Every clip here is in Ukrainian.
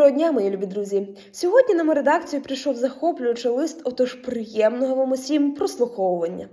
Доброго дня, мої любі друзі. Сьогодні на мою редакцію прийшов захоплюючий лист, отож приємного вам усім прослуховування.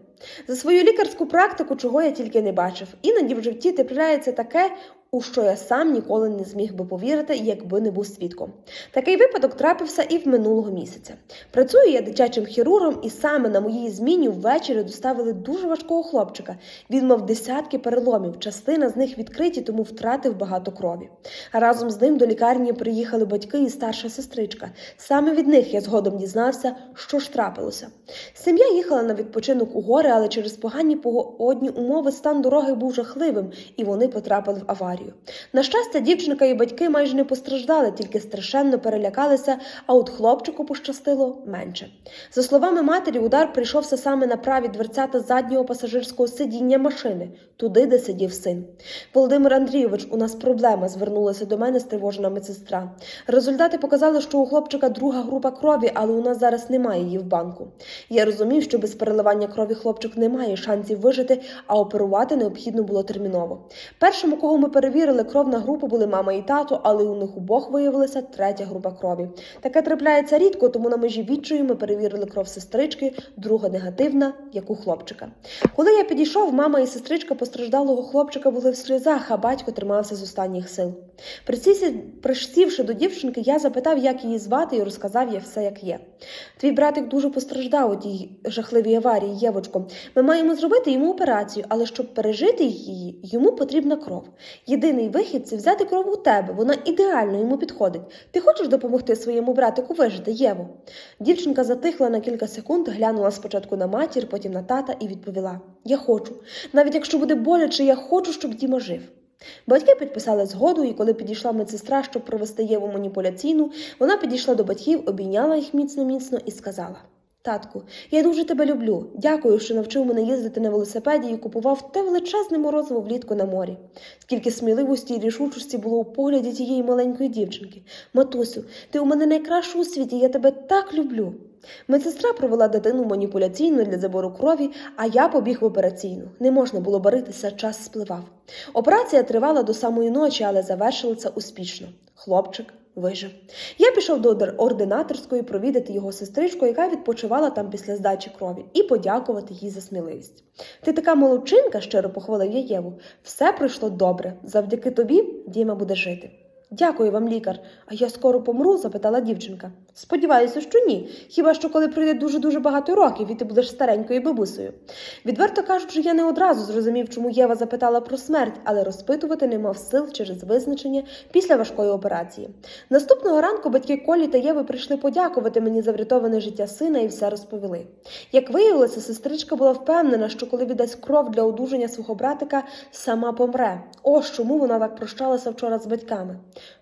За свою лікарську практику, чого я тільки не бачив, іноді в житті трапляється таке, у що я сам ніколи не зміг би повірити, якби не був свідком. Такий випадок трапився і в минулого місяця. Працюю я дитячим хірургом, і саме на моїй зміні ввечері доставили дуже важкого хлопчика. Він мав десятки переломів, частина з них відкриті, тому втратив багато крові. Разом з ним до лікарні приїхали батьки і старша сестричка. Саме від них я згодом дізнався, що ж трапилося. Сім'я їхала на відпочинок у гори, але через погані погодні умови стан дороги був жахливим, і вони потрапили в аварію. На щастя, дівчинка і батьки майже не постраждали, тільки страшенно перелякалися, а от хлопчику пощастило менше. За словами матері, удар прийшовся саме на праві дверцята заднього пасажирського сидіння машини, туди, де сидів син. Володимир Андрійович, у нас проблема, звернулася до мене стривожена медсестра. Результати показали, що у хлопчика друга група крові, але у нас зараз немає її в банку. Я розумів, що без переливання крові хлопчик не має шансів вижити, а оперувати необхідно було терміново. Першому, кого ми перевірили, кров на групу були мама і тато, але у них обох виявилася третя група крові. Таке трапляється рідко, тому на межі відчаю ми перевірили кров сестрички, друга негативна, як у хлопчика. Коли я підійшов, мама і сестричка постраждалого хлопчика були в сльозах, а батько тримався з останніх сил. Присівши до дівчинки, я запитав, як її звати, і розказав їй все, як є. Твій братик дуже постраждав у тій жахливій аварії, Євочко. Ми маємо зробити йому операцію, але щоб пережити її, йому потрібна кров. Єдиний вихід це взяти кров у тебе. Вона ідеально йому підходить. Ти хочеш допомогти своєму братику вижити, Єво? Дівчинка затихла на кілька секунд, глянула спочатку на матір, потім на тата і відповіла: Я хочу. Навіть якщо буде боляче, я хочу, щоб Діма жив. Батьки підписали згоду, і коли підійшла медсестра, щоб провести Єву маніпуляційну, вона підійшла до батьків, обійняла їх міцно-міцно і сказала: Татку, я дуже тебе люблю. Дякую, що навчив мене їздити на велосипеді і купував те величезне морозиво влітку на морі. Скільки сміливості і рішучості було у погляді тієї маленької дівчинки. Матусю, ти у мене найкраща у світі, я тебе так люблю. Медсестра провела дитину маніпуляційно для забору крові, а я побіг в операційну. Не можна було боритися, час спливав. Операція тривала до самої ночі, але завершилася успішно. Хлопчик вижив. Я пішов до ординаторської провідати його сестричку, яка відпочивала там після здачі крові, і подякувати їй за сміливість. Ти така молодчинка, щиро похвалив я Єву. Все пройшло добре. Завдяки тобі Діма буде жити. Дякую вам, лікар. А я скоро помру? запитала дівчинка. Сподіваюся, що ні. Хіба що коли пройде дуже-дуже багато років, і ти будеш старенькою бабусею. Відверто кажучи, я не одразу зрозумів, чому Єва запитала про смерть, але розпитувати не мав сил через визначення після важкої операції. Наступного ранку батьки Колі та Єви прийшли подякувати мені за врятоване життя сина і все розповіли. Як виявилося, сестричка була впевнена, що коли віддасть кров для одужання свого братика, сама помре. Ось чому вона так прощалася вчора з батьками.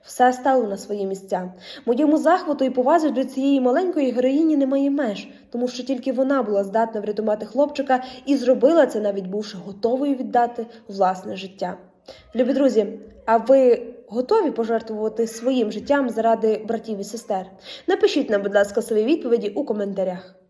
Все стало на свої місця. Моєму захвату і повазі до цієї маленької героїні немає меж, тому що тільки вона була здатна врятувати хлопчика і зробила це, навіть бувши готовою віддати власне життя. Любі друзі, а ви готові пожертвувати своїм життям заради братів і сестер? Напишіть нам, будь ласка, свої відповіді у коментарях.